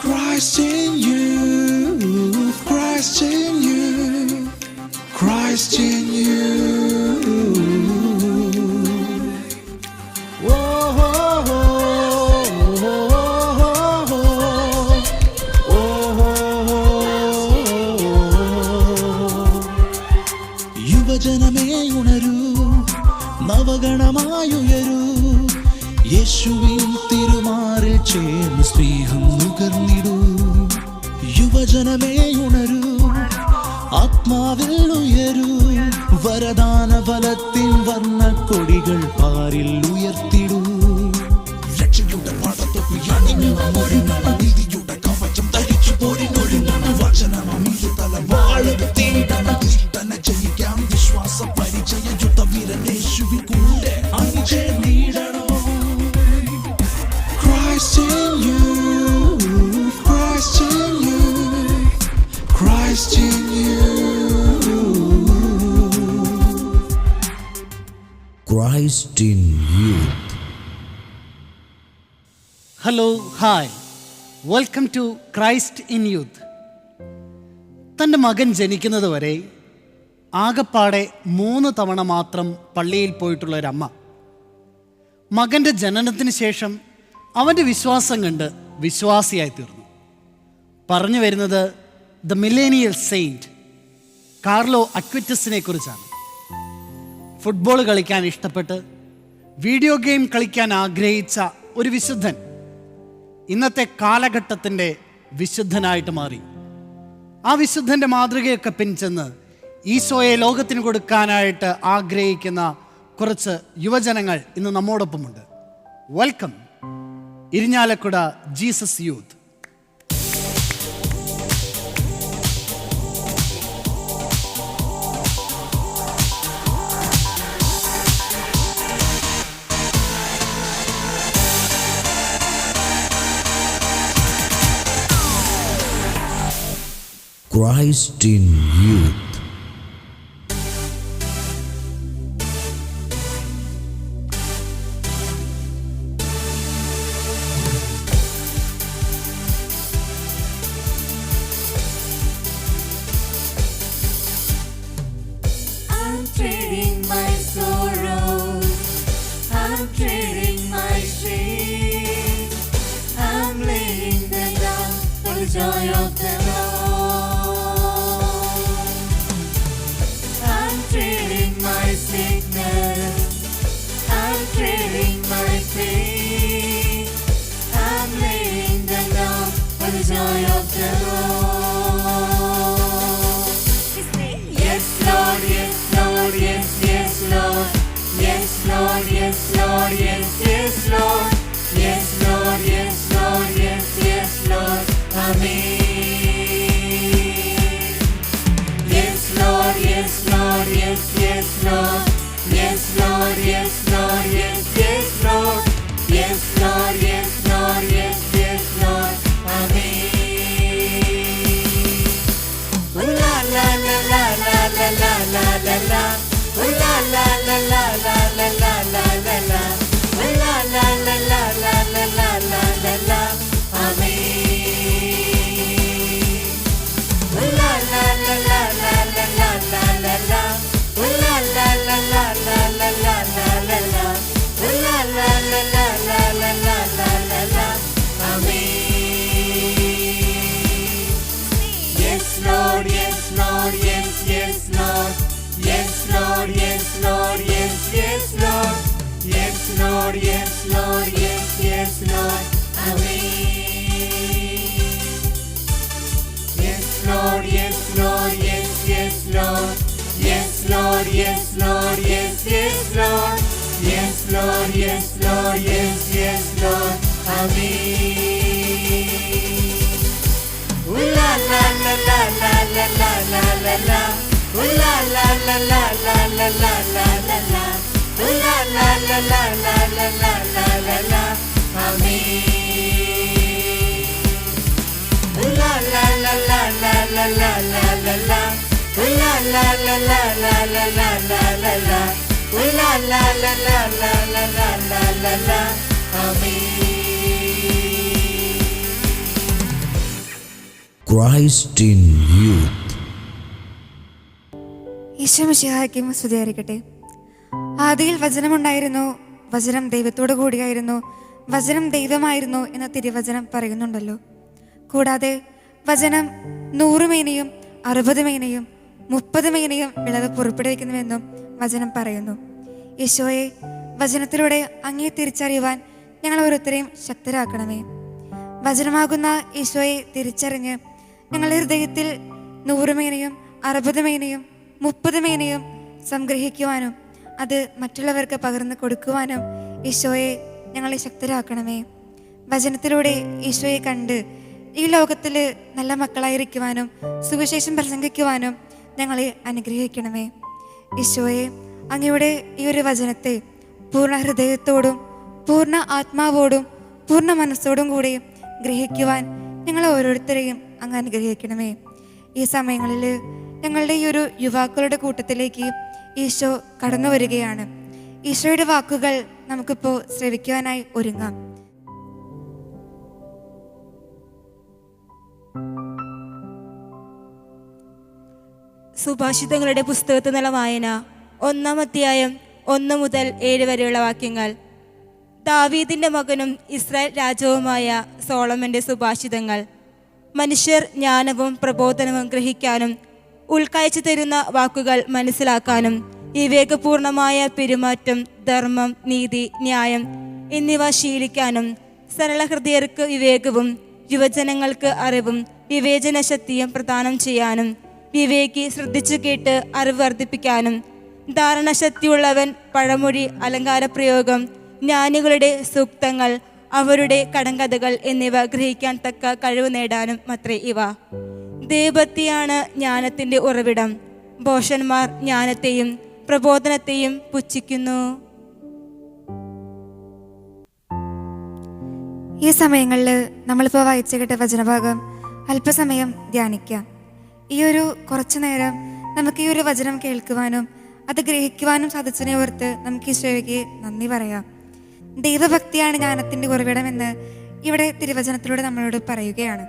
Christ in you, Christ in you, Christ in you. ചേർന്ന് സ്നേഹം നുകർന്നിടൂ. യുവജനമേ ഉണരൂ. ആത്മാവിൽ ഉയരൂ. വരദാന ഫലത്തിൻ വർണ കൊടികൾ പാരിൽ ഉയർത്തിടൂ. രക്ഷയുടെ പടത്തൊപ്പി hi welcome to Christ in youth തന്റെ മകൻ ജനിക്കുന്നത് വരെ ആകപ്പാടെ മൂന്ന് തവണ മാത്രം പള്ളിയിൽ പോയിട്ടുള്ള ഒരമ്മ മകന്റെ ജനനത്തിന് ശേഷം അവന്റെ വിശ്വാസം കണ്ട് വിശ്വാസിയായി തീർന്നു. പറഞ്ഞു വരുന്നത് ദ മില്ലേനിയൽ സെയിന്റ് കാർലോ അക്വിറ്റസിനെ കുറിച്ചാണ്. ഫുട്ബോൾ കളിക്കാൻ ഇഷ്ടപ്പെട്ട് വീഡിയോ ഗെയിം കളിക്കാൻ ആഗ്രഹിച്ച ഒരു വിശുദ്ധൻ ഇന്നത്തെ കാലഘട്ടത്തിന്റെ വിശുദ്ധനായിട്ട് മാറി. ആ വിശുദ്ധന്റെ മാതൃകയൊക്കെ പിൻചെന്ന് ഈശോയെ ലോകത്തിന് കൊടുക്കാനായിട്ട് ആഗ്രഹിക്കുന്ന കുറച്ച് യുവജനങ്ങൾ ഇന്ന് നമ്മോടൊപ്പമുണ്ട്. Welcome Irinjalakuda Jesus youth. Christ in youth. Yes, Lord, yes, Lord, yes, yes, Lord. Amen. Yes, Lord, yes, Lord, yes, yes, Lord. Yes, Lord, yes, Lord, yes, yes, Lord. Yes, Lord, yes, Lord, yes, yes, Lord. La la. Ooh la la la la la la la la la la. Ooh la la la la la la la la la la. Christ in youth Isho മിശിഹായ്ക്കും സ്തുതിയായിരിക്കട്ടെ. ആദിയിൽ വചനമുണ്ടായിരുന്നു. വചനം ദൈവത്തോടു കൂടിയായിരുന്നു. വചനം ദൈവമായിരുന്നു എന്ന തിരുവചനം പറയുന്നുണ്ടല്ലോ. കൂടാതെ വചനം നൂറ് മേനയും അറുപത് മേനയും മുപ്പത് മേനയും വിളവ് പുറപ്പെടുവിക്കുന്നുവെന്നും വചനം പറയുന്നു. യേശോയെ വചനത്തിലൂടെ അങ്ങേ തിരിച്ചറിയുവാൻ ഞങ്ങൾ ഓരോരുത്തരെയും ശക്തരാക്കണമേ. വചനമാകുന്ന ഈശോയെ തിരിച്ചറിഞ്ഞ് ഞങ്ങളുടെ ഹൃദയത്തിൽ നൂറ് മേനയും അറുപത് മേനയും മുപ്പത് മേനയും സംഗ്രഹിക്കുവാനും അത് മറ്റുള്ളവർക്ക് പകർന്നു കൊടുക്കുവാനും ഈശോയെ ഞങ്ങളെ ശക്തരാക്കണമേ. വചനത്തിലൂടെ ഈശോയെ കണ്ട് ഈ ലോകത്തിൽ നല്ല മക്കളായിരിക്കുവാനും സുവിശേഷം പ്രസംഗിക്കുവാനും ഞങ്ങളെ അനുഗ്രഹിക്കണമേ. ഈശോയെ അങ്ങയുടെ ഈ ഒരു വചനത്തെ പൂർണ ഹൃദയത്തോടും പൂർണ ആത്മാവോടും പൂർണ മനസ്സോടും കൂടി ഗ്രഹിക്കുവാൻ ഞങ്ങൾ ഓരോരുത്തരെയും അങ്ങ് അനുഗ്രഹിക്കണമേ. ഈ സമയങ്ങളിൽ ഞങ്ങളുടെ ഈ ഒരു യുവാക്കളുടെ കൂട്ടത്തിലേക്ക് ഈശോ കടന്നു വരികയാണ്. ഈശോയുടെ വാക്കുകൾ നമുക്കിപ്പോൾ ശ്രവിക്കുവാനായി ഒരുങ്ങാം. സുഭാഷിതങ്ങളുടെ പുസ്തകത്തിൽ നിന്നുള്ള വായന ഒന്നാം അധ്യായം ഒന്ന് മുതൽ ഏഴ് വരെയുള്ള വാക്യങ്ങൾ. ദാവീദിന്റെ മകനും ഇസ്രായേൽ രാജാവുമായ സോളമന്റെ സുഭാഷിതങ്ങൾ. മനുഷ്യർ ജ്ഞാനവും പ്രബോധനവും ഗ്രഹിക്കാനും ഉൾക്കാഴ്ച തരുന്ന വാക്കുകൾ മനസ്സിലാക്കാനും വിവേകപൂർണമായ പെരുമാറ്റം ധർമ്മം നീതി ന്യായം എന്നിവ ശീലിക്കാനും സരളഹൃദയർക്ക് വിവേകവും യുവജനങ്ങൾക്ക് അറിവും വിവേചനശക്തിയും പ്രദാനം ചെയ്യാനും വിവേകി ശ്രദ്ധിച്ചു കേട്ട് അറിവ് വർദ്ധിപ്പിക്കാനും ധാരണശക്തിയുള്ളവൻ പഴമൊഴി അലങ്കാരപ്രയോഗം ജ്ഞാനികളുടെ സൂക്തങ്ങൾ അവരുടെ കടങ്കഥകൾ എന്നിവ ഗ്രഹിക്കാൻ തക്ക കഴിവ് നേടാനും മാത്രേ ഇവ. ദേവഭക്തിയാണ് ജ്ഞാനത്തിന്റെ ഉറവിടം. ഭോഷന്മാർ ജ്ഞാനത്തെയും പ്രബോധനത്തെയും പുച്ഛിക്കുന്നു. ഈ സമയങ്ങളിൽ നമ്മളിപ്പോൾ വായിച്ചു കേട്ട വചനഭാഗം അല്പസമയം ധ്യാനിക്കാം ഈ ഒരു കുറച്ചു നേരം നമുക്ക് ഈ ഒരു വചനം കേൾക്കുവാനും അത് ഗ്രഹിക്കുവാനും സാധിച്ചതിനെ ഓർത്ത് നമുക്ക് ഈശോയ്ക്ക് നന്ദി പറയാം. ദൈവഭക്തിയാണ് ജ്ഞാനത്തിന്റെ ഉറവിടമെന്ന് ഇവിടെ തിരുവചനത്തിലൂടെ നമ്മളോട് പറയുകയാണ്.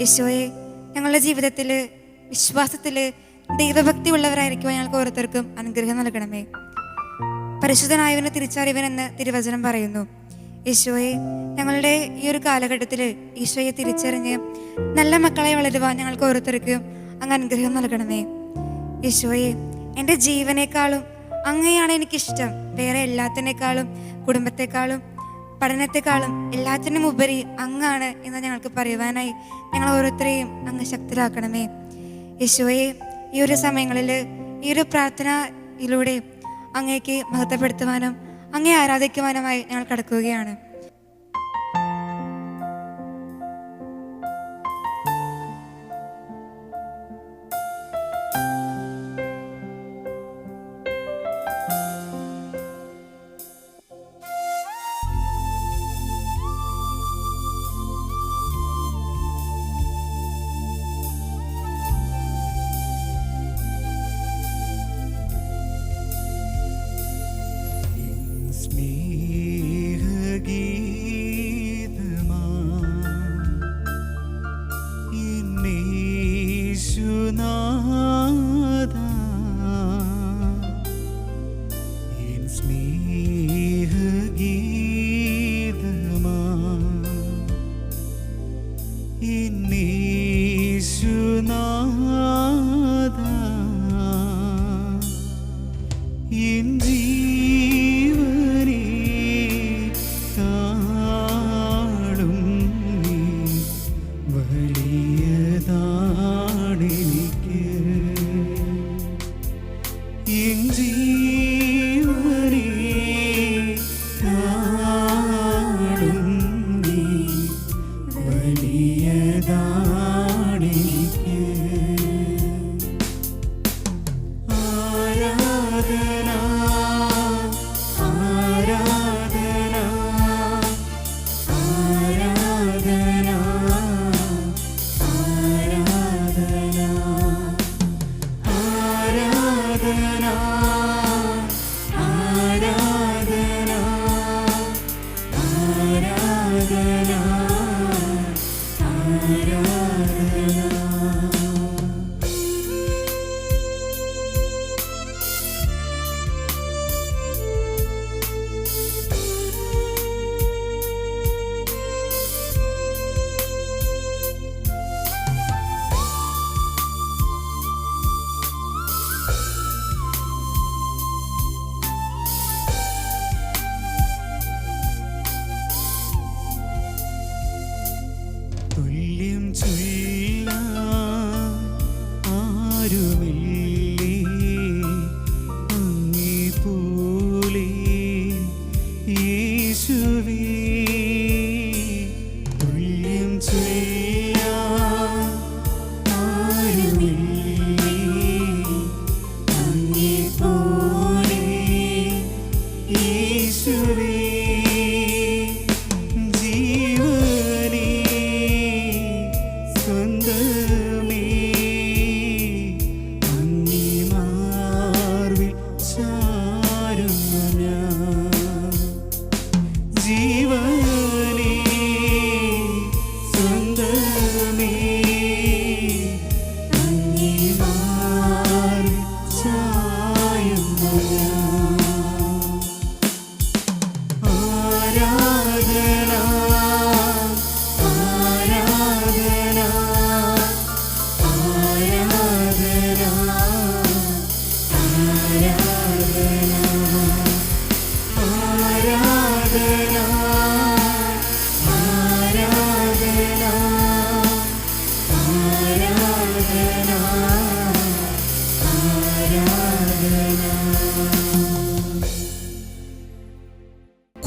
ഈശോയെ ഞങ്ങളുടെ ജീവിതത്തിൽ വിശ്വാസത്തിൽ ദൈവഭക്തി ഉള്ളവരായിരിക്കുവാൻ ഞങ്ങൾക്ക് ഓരോരുത്തർക്കും അനുഗ്രഹം നൽകണമേ. പരിശുദ്ധനായവന് തിരിച്ചറിവനെന്ന് തിരുവചനം പറയുന്നു. ഈശോയെ ഞങ്ങളുടെ ഈ ഒരു കാലഘട്ടത്തിൽ ഈശോയെ തിരിച്ചറിഞ്ഞ് നല്ല മക്കളെ വളരുവാൻ ഞങ്ങൾക്ക് ഓരോരുത്തർക്കും അങ്ങ് അനുഗ്രഹം നൽകണമേ. ഈശോയെ എന്റെ ജീവനേക്കാളും അങ്ങയാണ് എനിക്കിഷ്ടം. വേറെ എല്ലാത്തിനേക്കാളും കുടുംബത്തെക്കാളും പഠനത്തെക്കാളും എല്ലാത്തിനും ഉപരി അങ്ങാണ് എന്ന് ഞങ്ങൾക്ക് പറയുവാനായി ഞങ്ങൾ ഓരോരുത്തരെയും അങ്ങ് ശക്തരാക്കണമേ. യേശുവയെ ഈ ഒരു സമയങ്ങളിൽ ഈ ഒരു പ്രാർത്ഥനയിലൂടെ അങ്ങേക്ക് മഹത്വപ്പെടുത്തുവാനും അങ്ങേ ആരാധിക്കുവാനുമായി ഞങ്ങൾ കടക്കുകയാണ്.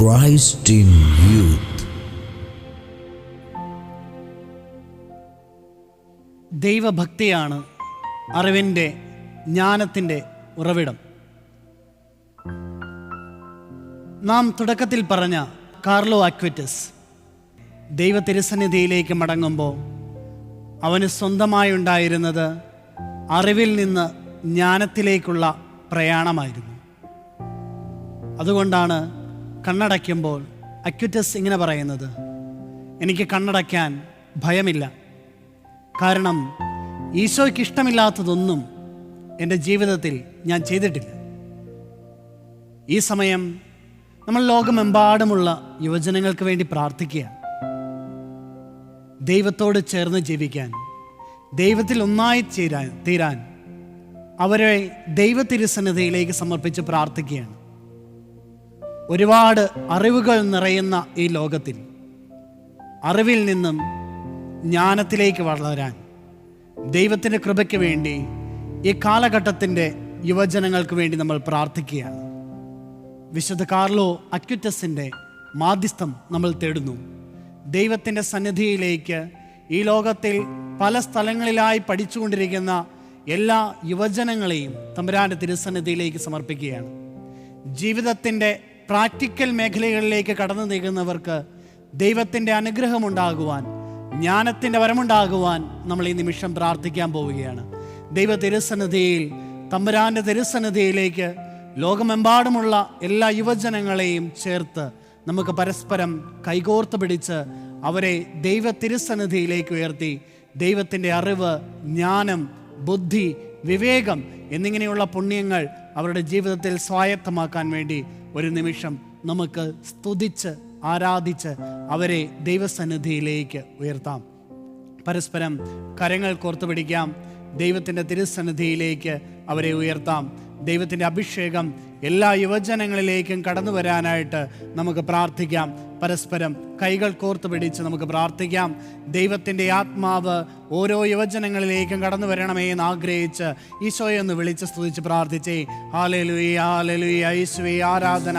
Christ in youth. ദൈവഭക്തിയാണ് അറിവിന്റെ ജ്ഞാനത്തിന്റെ ഉറവിടം നാം തുടക്കത്തിൽ പറഞ്ഞ കാർലോ ആക്വറ്റസ് ദൈവ തിരുസന്നിധിയിലേക്ക് മടങ്ങുമ്പോൾ അവന് സ്വന്തമായി ഉണ്ടായിരുന്നത് അറിവിൽ നിന്ന് ജ്ഞാനത്തിലേക്കുള്ള പ്രയാണമായിരുന്നു അതുകൊണ്ടാണ് കണ്ണടയ്ക്കുമ്പോൾ അക്യുറ്റസ് ഇങ്ങനെ പറയുന്നത് എനിക്ക് കണ്ണടയ്ക്കാൻ ഭയമില്ല. കാരണം ഈശോയ്ക്ക് ഇഷ്ടമില്ലാത്തതൊന്നും എന്റെ ജീവിതത്തിൽ ഞാൻ ചെയ്തിട്ടില്ല. ഈ സമയം നമ്മൾ ലോകമെമ്പാടുമുള്ള യുവജനങ്ങൾക്ക് വേണ്ടി പ്രാർത്ഥിക്കുക. ദൈവത്തോട് ചേർന്ന് ജീവിക്കാൻ ദൈവത്തിൽ ഒന്നായി ചേരാൻ തീരാൻ അവരെ ദൈവ തിരുസന്നിധിയിലേക്ക് സമർപ്പിച്ച് പ്രാർത്ഥിക്കുകയാണ്. ഒരുപാട് അറിവുകൾ നിറയുന്ന ഈ ലോകത്തിൽ അറിവിൽ നിന്നും ജ്ഞാനത്തിലേക്ക് വളരാൻ ദൈവത്തിന്റെ കൃപയ്ക്ക് വേണ്ടി ഈ കാലഘട്ടത്തിന്റെ യുവജനങ്ങൾക്ക് വേണ്ടി നമ്മൾ പ്രാർത്ഥിക്കുകയാണ്. വിശുദ്ധ കാർലോ അക്യുറ്റസിന്റെ മാധ്യസ്ഥം നമ്മൾ തേടുന്നു. ദൈവത്തിന്റെ സന്നിധിയിലേക്ക് ഈ ലോകത്തിൽ പല സ്ഥലങ്ങളിലായി പഠിച്ചുകൊണ്ടിരിക്കുന്ന എല്ലാ യുവജനങ്ങളെയും തമ്പുരാന്റെ തിരുസന്നിധിയിലേക്ക് സമർപ്പിക്കുകയാണ്. ജീവിതത്തിന്റെ പ്രാക്ടിക്കൽ മേഖലകളിലേക്ക് കടന്നു നീങ്ങുന്നവർക്ക് ദൈവത്തിന്റെ അനുഗ്രഹമുണ്ടാകുവാൻ ജ്ഞാനത്തിന്റെ വരമുണ്ടാകുവാൻ നമ്മൾ ഈ നിമിഷം പ്രാർത്ഥിക്കാൻ പോവുകയാണ്. ദൈവ തിരുസന്നിധിയിൽ തമ്പുരാന്റെ തിരുസന്നിധിയിലേക്ക് ലോകമെമ്പാടുമുള്ള എല്ലാ യുവജനങ്ങളെയും ചേർത്ത് നമുക്ക് പരസ്പരം കൈകോർത്ത് പിടിച്ച് അവരെ ദൈവ തിരുസന്നിധിയിലേക്ക് ഉയർത്തി ദൈവത്തിന്റെ അറിവ് ജ്ഞാനം ബുദ്ധി വിവേകം എന്നിങ്ങനെയുള്ള പുണ്യങ്ങൾ അവരുടെ ജീവിതത്തിൽ സ്വായത്തമാക്കാൻ വേണ്ടി ഒരു നിമിഷം നമുക്ക് സ്തുതിച്ച് ആരാധിച്ച് അവരെ ദൈവസന്നിധിയിലേക്ക് ഉയർത്താം. പരസ്പരം കരങ്ങൾ കോർത്തു പിടിക്കാം. ദൈവത്തിന്റെ തിരുസന്നിധിയിലേക്ക് അവരെ ഉയർത്താം. ദൈവത്തിന്റെ അഭിഷേകം എല്ലാ യുവജനങ്ങളിലേക്കും കടന്നു വരാനായിട്ട് നമുക്ക് പ്രാർത്ഥിക്കാം. പരസ്പരം കൈകൾ കോർത്ത് പിടിച്ച് നമുക്ക് പ്രാർത്ഥിക്കാം. ദൈവത്തിന്റെ ആത്മാവ് ഓരോ യുവജനങ്ങളിലേക്കും കടന്നു വരണമേ എന്ന് ആഗ്രഹിച്ച് ഈശോയെ ഒന്ന് വിളിച്ച് സ്തുതിച്ച് പ്രാർത്ഥിച്ചേ. ആലലുയി ആലലുയി ഐശ്വി ആരാധന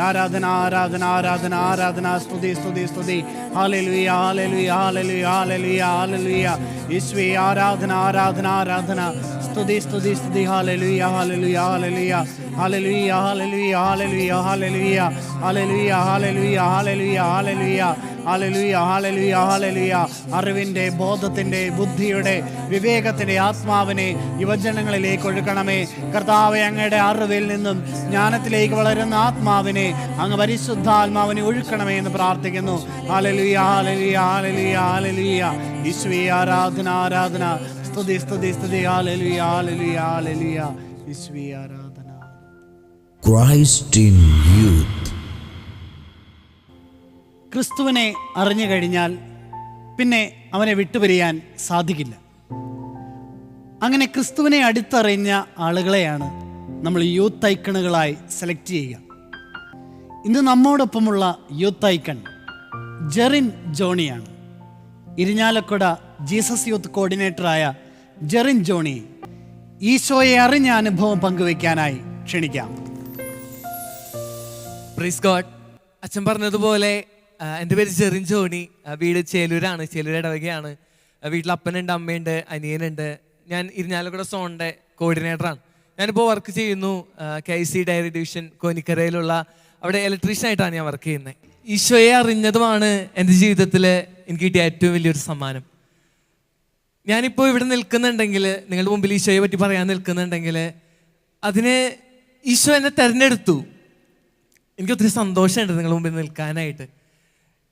ആരാധന ആരാധന ആരാധന ആരാധന സ്തുതി സ്തുതി സ്തുതി. ആലലുയി ആലലുയി ആലലുയി ആലലുയി ആലലുയ ഈശ്വി ആരാധന ആരാധന ആരാധന. സ്തുതി സ്തുതി സ്തുതി. ഹാലലുയ ഹാലലുയ ഹാലലുയ ഹാലലുയ hallelujah, hallelujah, hallelujah, hallelujah, hallelujah, hallelujah, hallelujah, hallelujah. ഹാലലുയ ഹാലലുയ ഹാലലുയ അറിവിന്റെ ബോധത്തിന്റെ ബുദ്ധിയുടെ വിവേകത്തിന്റെ ആത്മാവിനെ യുവജനങ്ങളിലേക്ക് ഒഴുക്കണമേ. കർത്താവ് അങ്ങയുടെ അറിവിൽ നിന്നും ജ്ഞാനത്തിലേക്ക് വളരുന്ന ആത്മാവിനെ അങ്ങ് പരിശുദ്ധാത്മാവിനെ ഒഴുക്കണമേ എന്ന് പ്രാർത്ഥിക്കുന്നു. ഹാലലുയ ഹാലലുയ ഹാലലുയ ഹാലലുയ ഈശ്വീ ആരാധന ആരാധന. സ്തുതി സ്തുതി സ്തുതി. ഹാലലുയ ഹാലലുയ ഹാലലുയ ഈശ്വീ ആരാധന. Christ ഇൻ യൂത്ത് ക്രിസ്തുവിനെ അറിഞ്ഞു കഴിഞ്ഞാൽ പിന്നെ അവനെ വിട്ടുപിരിയാൻ സാധിക്കില്ല. അങ്ങനെ ക്രിസ്തുവിനെ അടുത്തറിഞ്ഞ ആളുകളെയാണ് നമ്മൾ യൂത്ത് ഐക്കണുകളായി സെലക്ട് ചെയ്യുക. ഇന്ന് നമ്മോടൊപ്പമുള്ള യൂത്ത് ഐക്കൺ ജെറിൻ ജോണിയാണ്. ഇരിഞ്ഞാലക്കുട ജീസസ് യൂത്ത് കോർഡിനേറ്ററായ ജെറിൻ ജോണി ഈശോയെ അറിഞ്ഞ അനുഭവം പങ്കുവയ്ക്കാനായി ക്ഷണിക്കാം. പ്രീസ് ഗോഡ് അച്ഛൻ പറഞ്ഞതുപോലെ എന്റെ പേര് ജെറിൻ ജോണി. വീട് ചേലൂരാണ് ചേലൂർ ഇടവകയാണ്. വീട്ടിൽ അപ്പനുണ്ട് അമ്മയുണ്ട് അനിയനുണ്ട്. ഞാൻ ഇരിഞ്ഞാലക്കുട സോണിന്റെ കോർഡിനേറ്ററാണ്. ഞാനിപ്പോൾ വർക്ക് ചെയ്യുന്നു കെ സി ഡയറി ഡിവിഷൻ കോനിക്കരയിലുള്ള അവിടെ ഇലക്ട്രീഷ്യൻ ആയിട്ടാണ് ഞാൻ വർക്ക് ചെയ്യുന്നത് ഈശോയെ അറിഞ്ഞതുമാണ് എന്റെ ജീവിതത്തിൽ എനിക്ക് കിട്ടിയ ഏറ്റവും വലിയൊരു സമ്മാനം. ഞാനിപ്പോൾ ഇവിടെ നിൽക്കുന്നുണ്ടെങ്കിൽ നിങ്ങളുടെ മുമ്പിൽ ഈശോയെ പറ്റി പറയാൻ നിൽക്കുന്നുണ്ടെങ്കിൽ അതിന് ഈശോ എന്നെ തിരഞ്ഞെടുത്തു. എനിക്ക് ഒത്തിരി സന്തോഷമുണ്ട് നിങ്ങളുടെ മുമ്പിൽ നിൽക്കാനായിട്ട്.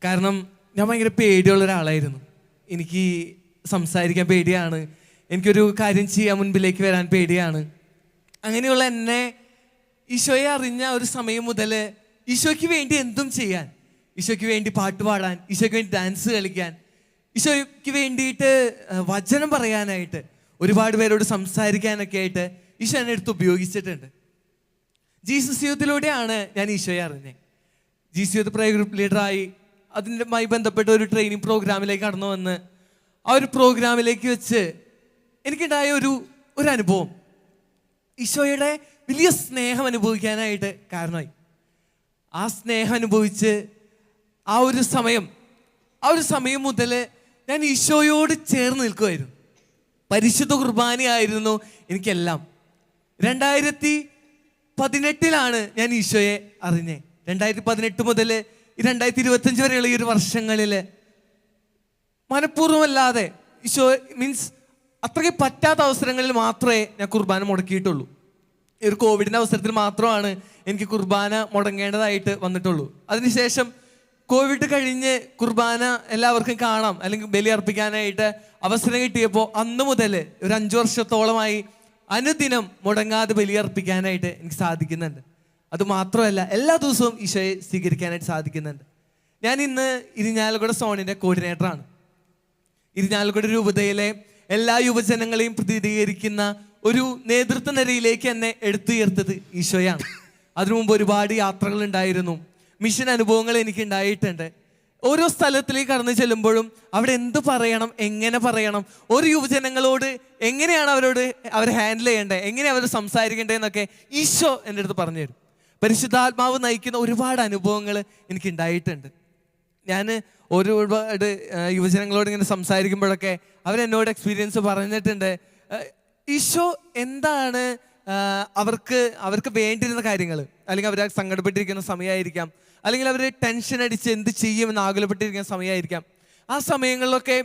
കാരണം ഞാൻ ഭയങ്കര പേടിയുള്ള ഒരാളായിരുന്നു. എനിക്ക് സംസാരിക്കാൻ പേടിയാണ്. എനിക്കൊരു കാര്യം ചെയ്യാൻ മുൻപിലേക്ക് വരാൻ പേടിയാണ്. അങ്ങനെയുള്ള എന്നെ ഈശോയെ അറിഞ്ഞ ഒരു സമയം മുതൽ ഈശോയ്ക്ക് വേണ്ടി എന്തും ചെയ്യാൻ ഈശോയ്ക്ക് വേണ്ടി പാട്ട് പാടാൻ ഈശോയ്ക്ക് വേണ്ടി ഡാൻസ് കളിക്കാൻ ഈശോയ്ക്ക് വേണ്ടിയിട്ട് വചനം പറയാനായിട്ട് ഒരുപാട് പേരോട് സംസാരിക്കാനൊക്കെ ആയിട്ട് ഈശോ എന്നെ എടുത്ത് ഉപയോഗിച്ചിട്ടുണ്ട്. ജീസസ് യൂത്തിലൂടെയാണ് ഞാൻ ഈശോയെ അറിഞ്ഞത്. ജീസസ് യൂത്ത് പ്രയർ ഗ്രൂപ്പ് ലീഡറായി അതിന്റെമായി ബന്ധപ്പെട്ട ഒരു ട്രെയിനിങ് പ്രോഗ്രാമിലേക്ക് കടന്നു വന്ന് ആ ഒരു പ്രോഗ്രാമിലേക്ക് വെച്ച് എനിക്കുണ്ടായ ഒരു ഒരു അനുഭവം. ഈശോയുടെ വലിയ സ്നേഹം അനുഭവിക്കാനായിട്ട് കാരണമായി. ആ സ്നേഹം അനുഭവിച്ച് ആ ഒരു സമയം ആ ഒരു സമയം മുതൽ ഞാൻ ഈശോയോട് ചേർന്ന് നിൽക്കുമായിരുന്നു പരിശുദ്ധ കുർബാനയായിരുന്നു എനിക്കെല്ലാം. രണ്ടായിരത്തി പതിനെട്ടിലാണ് ഞാൻ ഈശോയെ അറിഞ്ഞേ. രണ്ടായിരത്തി പതിനെട്ട് മുതൽ രണ്ടായിരത്തി ഇരുപത്തഞ്ച് വരെയുള്ള ഈ ഒരു വർഷങ്ങളിൽ മനഃപൂർവമല്ലാതെ ഈശോ മീൻസ് അത്രയ്ക്ക് പറ്റാത്ത അവസരങ്ങളിൽ മാത്രമേ ഞാൻ കുർബാന മുടക്കിയിട്ടുള്ളൂ. ഈ ഒരു കോവിഡിന്റെ അവസരത്തിൽ മാത്രമാണ് എനിക്ക് കുർബാന മുടങ്ങേണ്ടതായിട്ട് വന്നിട്ടുള്ളൂ. അതിനുശേഷം കോവിഡ് കഴിഞ്ഞ് കുർബാന എല്ലാവർക്കും കാണാം അല്ലെങ്കിൽ ബലി അർപ്പിക്കാനായിട്ട് അവസരം കിട്ടിയപ്പോൾ അന്ന് മുതൽ ഒരു അഞ്ചു വർഷത്തോളമായി അനുദിനം മുടങ്ങാതെ ബലിയർപ്പിക്കാനായിട്ട് എനിക്ക് സാധിക്കുന്നുണ്ട്. അതുമാത്രമല്ല എല്ലാ ദിവസവും ഈശോയെ സ്വീകരിക്കാനായിട്ട് സാധിക്കുന്നുണ്ട്. ഞാൻ ഇന്ന് ഇരിഞ്ഞാലക്കുട സോണിന്റെ കോർഡിനേറ്ററാണ് ഇരിഞ്ഞാലക്കുട രൂപതയിലെ എല്ലാ യുവജനങ്ങളെയും പ്രതിനിധീകരിക്കുന്ന ഒരു നേതൃത്വ നിരയിലേക്ക് എന്നെ എടുത്തുയർത്തത് ഈശോയാണ്. അതിനു മുമ്പ് ഒരുപാട് യാത്രകൾ ഉണ്ടായിരുന്നു. മിഷൻ അനുഭവങ്ങൾ എനിക്ക് ഉണ്ടായിട്ടുണ്ട്. ഓരോ സ്ഥലത്തിലേക്ക് കടന്നു ചെല്ലുമ്പോഴും അവിടെ എന്ത് പറയണം എങ്ങനെ പറയണം ഒരു യുവജനങ്ങളോട് എങ്ങനെയാണ് അവരോട് അവർ ഹാൻഡിൽ ചെയ്യേണ്ടത് എങ്ങനെ അവർ സംസാരിക്കേണ്ടതെന്നൊക്കെ ഈശോ എന്റെ അടുത്ത് പറഞ്ഞു തരും. പരിശുദ്ധാത്മാവ് നയിക്കുന്ന ഒരുപാട് അനുഭവങ്ങൾ എനിക്ക് ഉണ്ടായിട്ടുണ്ട്. ഞാൻ ഒരുപാട് യുവജനങ്ങളോട് ഇങ്ങനെ സംസാരിക്കുമ്പോഴൊക്കെ അവരെന്നോട് എക്സ്പീരിയൻസ് പറഞ്ഞിട്ടുണ്ട്. ഈശോ എന്താണ് അവർക്ക് അവർക്ക് വേണ്ടിയിരുന്ന കാര്യങ്ങൾ അല്ലെങ്കിൽ അവർ സങ്കടപ്പെട്ടിരിക്കുന്ന സമയമായിരിക്കാം അല്ലെങ്കിൽ അവർ ടെൻഷൻ അടിച്ച് എന്ത് ചെയ്യുമെന്ന് ആകുലപ്പെട്ടിരിക്കുന്ന സമയമായിരിക്കാം. ആ സമയങ്ങളിലൊക്കെ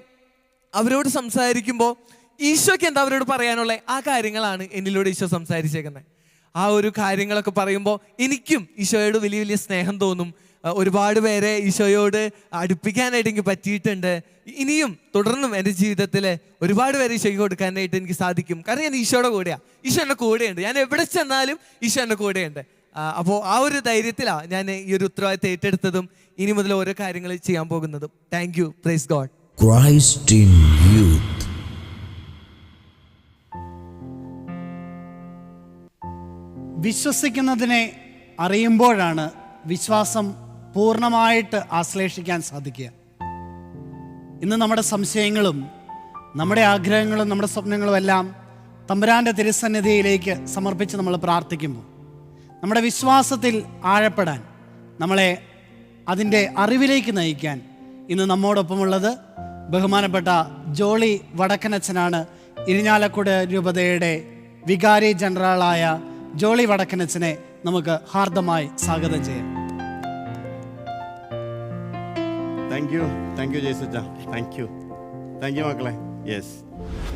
അവരോട് സംസാരിക്കുമ്പോൾ ഈശോയ്ക്ക് എന്താ അവരോട് പറയാനുള്ളത് ആ കാര്യങ്ങളാണ് എന്നിലൂടെ ഈശോ സംസാരിച്ചേക്കുന്നത് ആ ഒരു കാര്യങ്ങളൊക്കെ പറയുമ്പോൾ എനിക്കും ഈശോയോട് വലിയ വലിയ സ്നേഹം തോന്നും. ഒരുപാട് പേരെ ഈശോയോട് അടുപ്പിക്കാനായിട്ട് എനിക്ക് പറ്റിയിട്ടുണ്ട്. ഇനിയും തുടർന്നും എന്റെ ജീവിതത്തിൽ ഒരുപാട് പേരെ ഈശോയ്ക്ക് കൊടുക്കാനായിട്ട് എനിക്ക് സാധിക്കും. കാരണം ഞാൻ ഈശോയുടെ കൂടെയാണ് ഈശോ എന്റെ കൂടെയുണ്ട്. ഞാൻ എവിടെ ചെന്നാലും ഈശോ എന്റെ കൂടെയുണ്ട്. അപ്പോൾ ആ ഒരു ധൈര്യത്തിലാണ് ഞാൻ ഈ ഒരു ഉത്തരവാദിത്തം ഏറ്റെടുത്തതും ഇനി മുതൽ ഓരോ കാര്യങ്ങൾ ചെയ്യാൻ പോകുന്നതും. Thank you praise God Christ in youth വിശ്വസിക്കുന്നതിനെ അറിയുമ്പോഴാണ് വിശ്വാസം പൂർണമായിട്ട് ആശ്ലേഷിക്കാൻ സാധിക്കുക. ഇന്ന് നമ്മുടെ സംശയങ്ങളും നമ്മുടെ ആഗ്രഹങ്ങളും നമ്മുടെ സ്വപ്നങ്ങളും എല്ലാം തമ്പുരാന്റെ തിരുസന്നിധിയിലേക്ക് സമർപ്പിച്ച് നമ്മൾ പ്രാർത്ഥിക്കുമ്പോൾ നമ്മുടെ വിശ്വാസത്തിൽ ആഴപ്പെടാൻ നമ്മളെ അതിന്റെ അറിവിലേക്ക് നയിക്കാൻ ഇന്ന് നമ്മോടൊപ്പമുള്ളത് ബഹുമാനപ്പെട്ട ജോളി വടക്കനച്ചനാണ്. ഇരിഞ്ഞാലക്കുട രൂപതയുടെ വികാരി ജനറലായ ജോളി വടക്കനച്ചനെ നമുക്ക് ഹാർദമായി സ്വാഗതം ചെയ്യാം. താങ്ക് യു താങ്ക് യു ജയസച്ച. താങ്ക് യു താങ്ക് യു മക്കളെ. യെസ്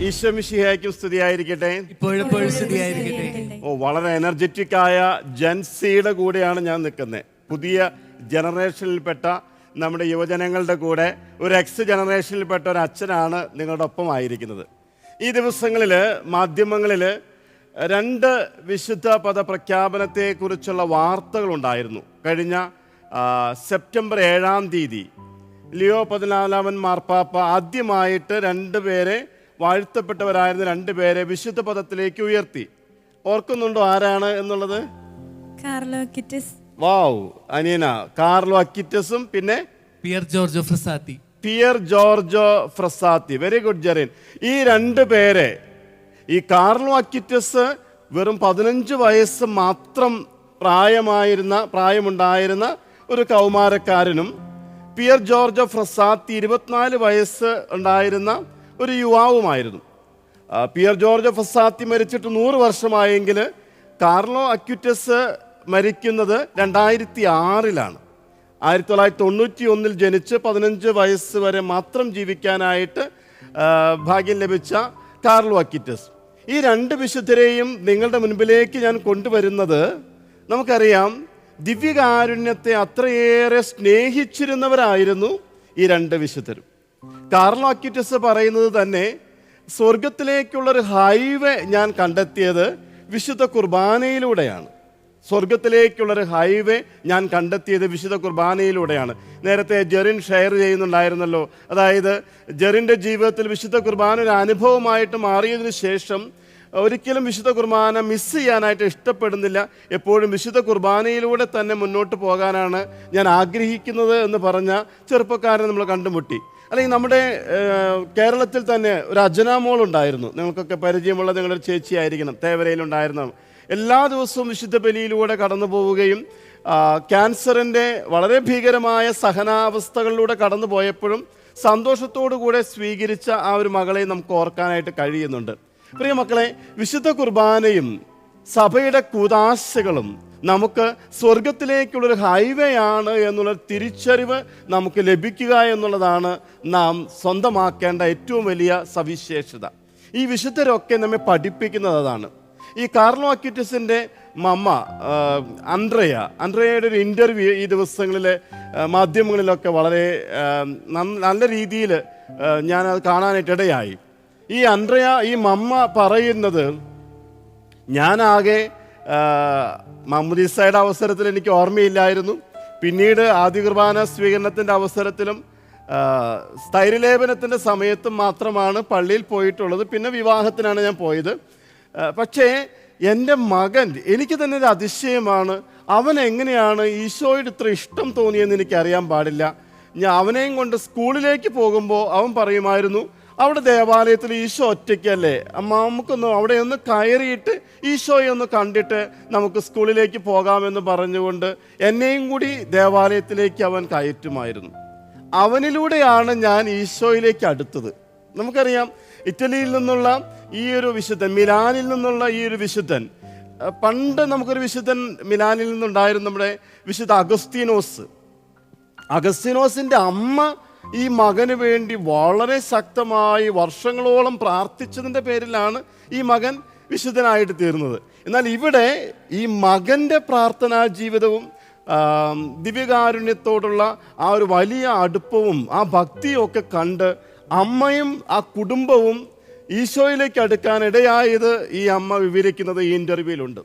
ഈശോ മിശിഹായ്ക്കും സ്തുതിയായിരിക്കട്ടെ. ഇപ്പോഴെപ്പോഴും സ്തുതിയായിരിക്കട്ടെ. ഓ വളരെ എനർജറ്റിക് ആയ ജൻസിയുടെ കൂടെയാണ് ഞാൻ നിൽക്കുന്നത് പുതിയ ജനറേഷനിൽപ്പെട്ട നമ്മുടെ യുവജനങ്ങളുടെ കൂടെ ഒരു എക്സ് ജനറേഷനിൽപ്പെട്ട ഒരു അച്ഛനാണ് നിങ്ങളുടെ ഒപ്പം ആയിരിക്കുന്നത് ഈ ദിവസങ്ങളിൽ മാധ്യമങ്ങളിൽ രണ്ട് വിശുദ്ധ പദ പ്രഖ്യാപനത്തെക്കുറിച്ചുള്ള വാർത്തകളുണ്ടായിരുന്നു. കഴിഞ്ഞ സെപ്റ്റംബർ ഏഴാം തീയതി ലിയോ പതിനാലാമൻ മാർപ്പാപ്പ ആദ്യമായിട്ട് രണ്ടുപേരെ വാഴ്ത്തപ്പെട്ടവരായിരുന്ന രണ്ടുപേരെ വിശുദ്ധ പദത്തിലേക്ക് ഉയർത്തി. ഓർക്കുന്നുണ്ടോ ആരാണ് എന്നുള്ളത്? Carlo Acutis. Wow Aneena Carlo അക്കിറ്റസും പിന്നെ Pier Giorgio Frassati. Pier Giorgio Frassati. Very good Jerin. ഈ രണ്ട് പേരെ ഈ കാർലോ അക്കിറ്റസ് വെറും പതിനഞ്ച് വയസ്സ് മാത്രം പ്രായമായിരുന്ന പ്രായമുണ്ടായിരുന്ന ഒരു കൗമാരക്കാരനും പിയർ ജോർജ് ഫ്രസാത്തി ഇരുപത്തിനാല് വയസ്സ് ഉണ്ടായിരുന്ന ഒരു യുവാവുമായിരുന്നു. പിയർ ജോർജ് ഫസാത്തി മരിച്ചിട്ട് നൂറ് വർഷമായെങ്കിൽ കാർലോ അക്യുറ്റസ് മരിക്കുന്നത് രണ്ടായിരത്തി ആറിലാണ് ആയിരത്തി തൊള്ളായിരത്തി തൊണ്ണൂറ്റി ഒന്നിൽ ജനിച്ച് പതിനഞ്ച് വയസ്സ് വരെ മാത്രം ജീവിക്കാനായിട്ട് ഭാഗ്യം ലഭിച്ച കാർലോ അക്യുറ്റസ്. ഈ രണ്ട് വിശുദ്ധരെയും നിങ്ങളുടെ മുൻപിലേക്ക് ഞാൻ കൊണ്ടുവരുന്നത് നമുക്കറിയാം ദിവ്യകാരുണ്യത്തെ അത്രയേറെ സ്നേഹിച്ചിരുന്നവരായിരുന്നു ഈ രണ്ട് വിശുദ്ധരും. കാർലോ അക്യുറ്റസ് പറയുന്നത് തന്നെ സ്വർഗത്തിലേക്കുള്ളൊരു ഹൈവേ ഞാൻ കണ്ടെത്തിയത് വിശുദ്ധ കുർബാനയിലൂടെയാണ്. സ്വർഗത്തിലേക്കുള്ളൊരു ഹൈവേ ഞാൻ കണ്ടെത്തിയത് വിശുദ്ധ കുർബാനയിലൂടെയാണ്. നേരത്തെ ജെറിൻ ഷെയർ ചെയ്യുന്നുണ്ടായിരുന്നല്ലോ. അതായത് ജെറിന്റെ ജീവിതത്തിൽ വിശുദ്ധ കുർബാന ഒരു അനുഭവമായിട്ട് മാറിയതിനു ശേഷം ഒരിക്കലും വിശുദ്ധ കുർബാന മിസ് ചെയ്യാനായിട്ട് ഇഷ്ടപ്പെടുന്നില്ല. എപ്പോഴും വിശുദ്ധ കുർബാനയിലൂടെ തന്നെ മുന്നോട്ട് പോകാനാണ് ഞാൻ ആഗ്രഹിക്കുന്നത് എന്ന് പറഞ്ഞ ചെറുപ്പക്കാരനെ നമ്മൾ കണ്ടുമുട്ടി. അല്ലെങ്കിൽ നമ്മുടെ കേരളത്തിൽ തന്നെ ഒരു അജനാമോൾ ഉണ്ടായിരുന്നു. നിങ്ങൾക്കൊക്കെ പരിചയമുള്ള നിങ്ങളൊരു ചേച്ചിയായിരിക്കണം തേവരയിലുണ്ടായിരുന്നു എല്ലാ ദിവസവും വിശുദ്ധ ബലിയിലൂടെ കടന്നു പോവുകയും ക്യാൻസറിന്റെ വളരെ ഭീകരമായ സഹനാവസ്ഥകളിലൂടെ കടന്നു പോയപ്പോഴും സന്തോഷത്തോടു കൂടെ സ്വീകരിച്ച ആ ഒരു മകളെ നമുക്ക് ഓർക്കാനായിട്ട് കഴിയുന്നുണ്ട്. പ്രിയ മക്കളെ വിശുദ്ധ കുർബാനയും സഭയുടെ കൂതാശകളും നമുക്ക് സ്വർഗത്തിലേക്കുള്ളൊരു ഹൈവേ ആണ് എന്നുള്ള തിരിച്ചറിവ് നമുക്ക് ലഭിക്കുക എന്നുള്ളതാണ് നാം സ്വന്തമാക്കേണ്ട ഏറ്റവും വലിയ സവിശേഷത. ഈ വിശുദ്ധരൊക്കെ നമ്മെ പഠിപ്പിക്കുന്നത് അതാണ് ഈ കാർലോ അക്യൂറ്റസിന്റെ മമ്മ അന്ത്രയ അൻഡ്രയയുടെ ഒരു ഇന്റർവ്യൂ ഈ ദിവസങ്ങളിൽ മാധ്യമങ്ങളിലൊക്കെ വളരെ നല്ല രീതിയിൽ ഞാനത് കാണാനായിട്ട് ഇടയായി ഈ അന്ത്രയ ഈ മമ്മ പറയുന്നത് ഞാനാകെ മമ്മദീസയുടെ അവസരത്തിൽ എനിക്ക് ഓർമ്മയില്ലായിരുന്നു. പിന്നീട് ആദ്യ കുർബാന സ്വീകരണത്തിന്റെ അവസരത്തിലും സ്ഥൈര്യലേപനത്തിന്റെ സമയത്തും മാത്രമാണ് പള്ളിയിൽ പോയിട്ടുള്ളത്. പിന്നെ വിവാഹത്തിനാണ് ഞാൻ പോയത്. പക്ഷേ എന്റെ മകൻ എനിക്ക് തന്നെ ഒരു അതിശയമാണ്. അവൻ എങ്ങനെയാണ് ഈശോയുടെ ഇത്ര ഇഷ്ടം തോന്നിയെന്ന് എനിക്കറിയാൻ പാടില്ല. ഞാൻ അവനെയും കൊണ്ട് സ്കൂളിലേക്ക് പോകുമ്പോൾ അവൻ പറയുമായിരുന്നു അവിടെ ദേവാലയത്തിൽ ഈശോ ഒറ്റയ്ക്കല്ലേ? അമ്മ നമുക്കൊന്ന് അവിടെ ഒന്ന് കയറിയിട്ട് ഈശോയെ ഒന്ന് കണ്ടിട്ട് നമുക്ക് സ്കൂളിലേക്ക് പോകാമെന്ന് പറഞ്ഞുകൊണ്ട് എന്നെയും കൂടി ദേവാലയത്തിലേക്ക് അവൻ കയറ്റുമായിരുന്നു. അവനിലൂടെയാണ് ഞാൻ ഈശോയിലേക്ക് അടുത്തത്. നമുക്കറിയാം ഇറ്റലിയിൽ നിന്നുള്ള ഈ ഒരു വിശുദ്ധൻ മിലാനിൽ നിന്നുള്ള ഈ ഒരു വിശുദ്ധൻ പണ്ട് നമുക്കൊരു വിശുദ്ധൻ മിലാനിൽ നിന്നുണ്ടായിരുന്നു നമ്മുടെ വിശുദ്ധ അഗസ്തീനോസ്. അഗസ്തീനോസിന്റെ അമ്മ ഈ മകന് വേണ്ടി വളരെ ശക്തമായി വർഷങ്ങളോളം പ്രാർത്ഥിച്ചതിന്റെ പേരിലാണ് ഈ മകൻ വിശുദ്ധനായിട്ട് തീർന്നത്. എന്നാൽ ഇവിടെ ഈ മകന്റെ പ്രാർത്ഥനാ ജീവിതവും ദിവ്യകാരുണ്യത്തോടുള്ള ആ ഒരു വലിയ അടുപ്പവും ആ ഭക്തിയും ഒക്കെ കണ്ട് അമ്മയും ആ കുടുംബവും ഈശോയിലേക്ക് അടുക്കാൻ ഇടയായത് ഈ അമ്മ വിവരിക്കുന്നത് ഈ ഇന്റർവ്യൂവിലുണ്ട്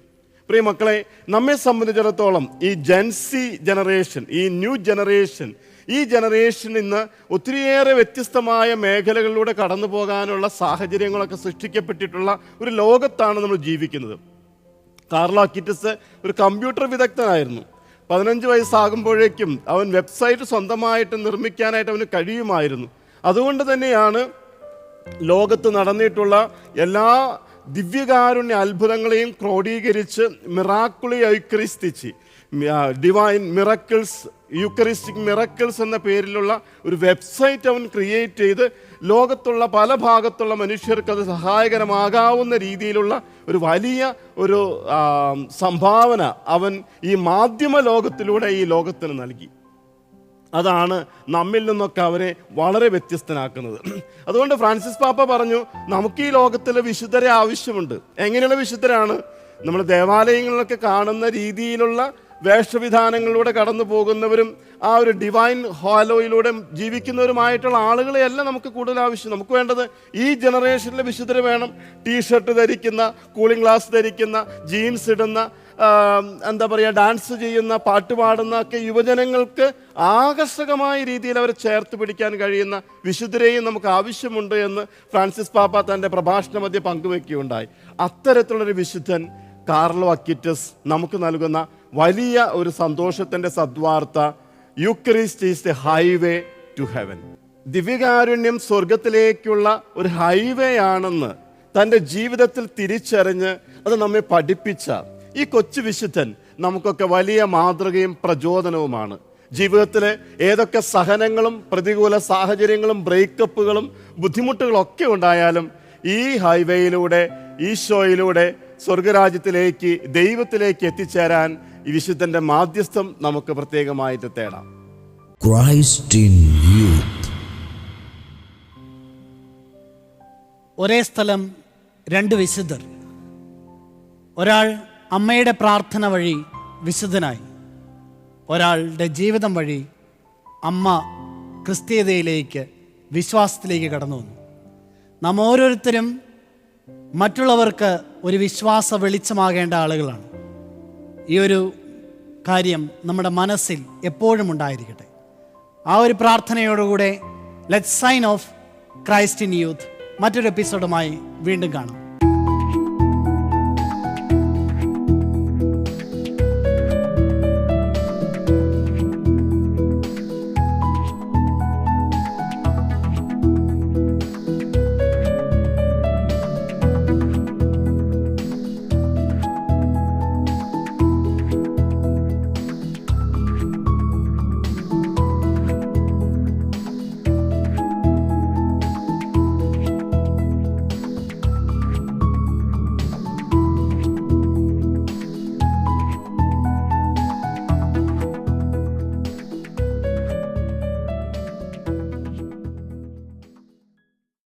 പ്രിയ മക്കളെ നമ്മെ സംബന്ധിച്ചിടത്തോളം ഈ ജെൻസി ജനറേഷൻ ഈ ന്യൂ ജനറേഷൻ ഈ ജനറേഷൻ ഇന്ന് ഒത്തിരിയേറെ വ്യത്യസ്തമായ മേഖലകളിലൂടെ കടന്നു പോകാനുള്ള സാഹചര്യങ്ങളൊക്കെ സൃഷ്ടിക്കപ്പെട്ടിട്ടുള്ള ഒരു ലോകത്താണ് നമ്മൾ ജീവിക്കുന്നത്. കാർലോ അക്കിറ്റസ് ഒരു കമ്പ്യൂട്ടർ വിദഗ്ധനായിരുന്നു. പതിനഞ്ച് വയസ്സാകുമ്പോഴേക്കും അവൻ വെബ്സൈറ്റ് സ്വന്തമായിട്ട് നിർമ്മിക്കാനായിട്ട് അവന് കഴിയുമായിരുന്നു. അതുകൊണ്ട് തന്നെയാണ് ലോകത്ത് നടന്നിട്ടുള്ള എല്ലാ ദിവ്യകാരുണ്യ അത്ഭുതങ്ങളെയും ക്രോഡീകരിച്ച് മിറാക്കുളി ഐക്രിസ്തിച്ച് ഡിവൈൻ മിറക്കിൾസ് യൂക്കറിസ്റ്റിക് മിറക്കിൾസ് എന്ന പേരിലുള്ള ഒരു വെബ്സൈറ്റ് അവൻ ക്രിയേറ്റ് ചെയ്ത് ലോകത്തുള്ള പല ഭാഗത്തുള്ള മനുഷ്യർക്ക് അത് സഹായകരമാകാവുന്ന രീതിയിലുള്ള ഒരു വലിയ ഒരു സംഭാവന അവൻ ഈ മാധ്യമ ലോകത്തിലൂടെ ഈ ലോകത്തിന് നൽകി. അതാണ് നമ്മിൽ നിന്നൊക്കെ അവരെ വളരെ വ്യത്യസ്തനാക്കുന്നത്. അതുകൊണ്ട് ഫ്രാൻസിസ് പാപ്പ പറഞ്ഞു നമുക്ക് ഈ ലോകത്തിലെ വിശുദ്ധരെ ആവശ്യമുണ്ട്. എങ്ങനെയുള്ള വിശുദ്ധരാണ്? നമ്മൾ ദേവാലയങ്ങളിലൊക്കെ കാണുന്ന രീതിയിലുള്ള വേഷവിധാനങ്ങളിലൂടെ കടന്നു പോകുന്നവരും ആ ഒരു ഡിവൈൻ ഹോലോയിലൂടെ ജീവിക്കുന്നവരുമായിട്ടുള്ള ആളുകളെയല്ല നമുക്ക് കൂടുതൽ ആവശ്യം. നമുക്ക് വേണ്ടത് ഈ ജനറേഷനിലെ വിശുദ്ധരെ വേണം. ടീ ഷർട്ട് ധരിക്കുന്ന കൂളിംഗ് ഗ്ലാസ് ധരിക്കുന്ന ജീൻസ് ഇടുന്ന എന്താ പറയുക ഡാൻസ് ചെയ്യുന്ന പാട്ട് പാടുന്ന ഒക്കെ യുവജനങ്ങൾക്ക് ആകർഷകമായ രീതിയിൽ അവരെ ചേർത്ത് പിടിക്കാൻ കഴിയുന്ന വിശുദ്ധരെയും നമുക്ക് ആവശ്യമുണ്ട് എന്ന് ഫ്രാൻസിസ് പാപ്പ തന്റെ പ്രഭാഷണ മധ്യ പങ്കുവെക്കുകയുണ്ടായി. അത്തരത്തിലുള്ളൊരു വിശുദ്ധൻ കാർലോ അക്കിറ്റസ് നമുക്ക് നൽകുന്ന വലിയ ഒരു സന്തോഷത്തിന്റെ സദ്വാർത്ത Eucharist is the highway to heaven. ദിവ്യകാരുണ്യം സ്വർഗത്തിലേക്കുള്ള ഒരു ഹൈവേ ആണെന്ന് തന്റെ ജീവിതത്തിൽ തിരിച്ചറിഞ്ഞ് അത് നമ്മെ പഠിപ്പിച്ച ഈ കൊച്ചു വിശുദ്ധൻ നമുക്കൊക്കെ വലിയ മാതൃകയും പ്രചോദനവുമാണ്. ജീവിതത്തിലെ ഏതൊക്കെ സഹനങ്ങളും പ്രതികൂല സാഹചര്യങ്ങളും ബ്രേക്കപ്പുകളും ബുദ്ധിമുട്ടുകളൊക്കെ ഉണ്ടായാലും ഈ ഹൈവേയിലൂടെ ഈശോയിലൂടെ സ്വർഗരാജ്യത്തിലേക്ക് ദൈവത്തിലേക്ക് എത്തിച്ചേരാൻ ഈ വിശുദ്ധന്റെ മാധ്യസ്ഥം നമുക്ക് പ്രത്യേകമായിട്ട് തേടാം. ക്രൈസ്റ്റ് ഇൻ യൂത്ത് ഒരേ സ്ഥലം രണ്ട് വിശുദ്ധർ. ഒരാൾ അമ്മയുടെ പ്രാർത്ഥന വഴി വിശുദ്ധനായി. ഒരാളുടെ ജീവിതം വഴി അമ്മ ക്രിസ്തീയതയിലേക്ക് വിശ്വാസത്തിലേക്ക് കടന്നു വന്നു. നാം ഓരോരുത്തരും മറ്റുള്ളവർക്ക് ഒരു വിശ്വാസ വെളിച്ചമാകേണ്ട ആളുകളാണ്. ഈ ഒരു കാര്യം നമ്മുടെ മനസ്സിൽ എപ്പോഴും ഉണ്ടായിരിക്കട്ടെ. ആ ഒരു പ്രാർത്ഥനയോടുകൂടെ let sign off Christ in youth മറ്റൊരു എപ്പിസോഡുമായി വീണ്ടും കാണാം.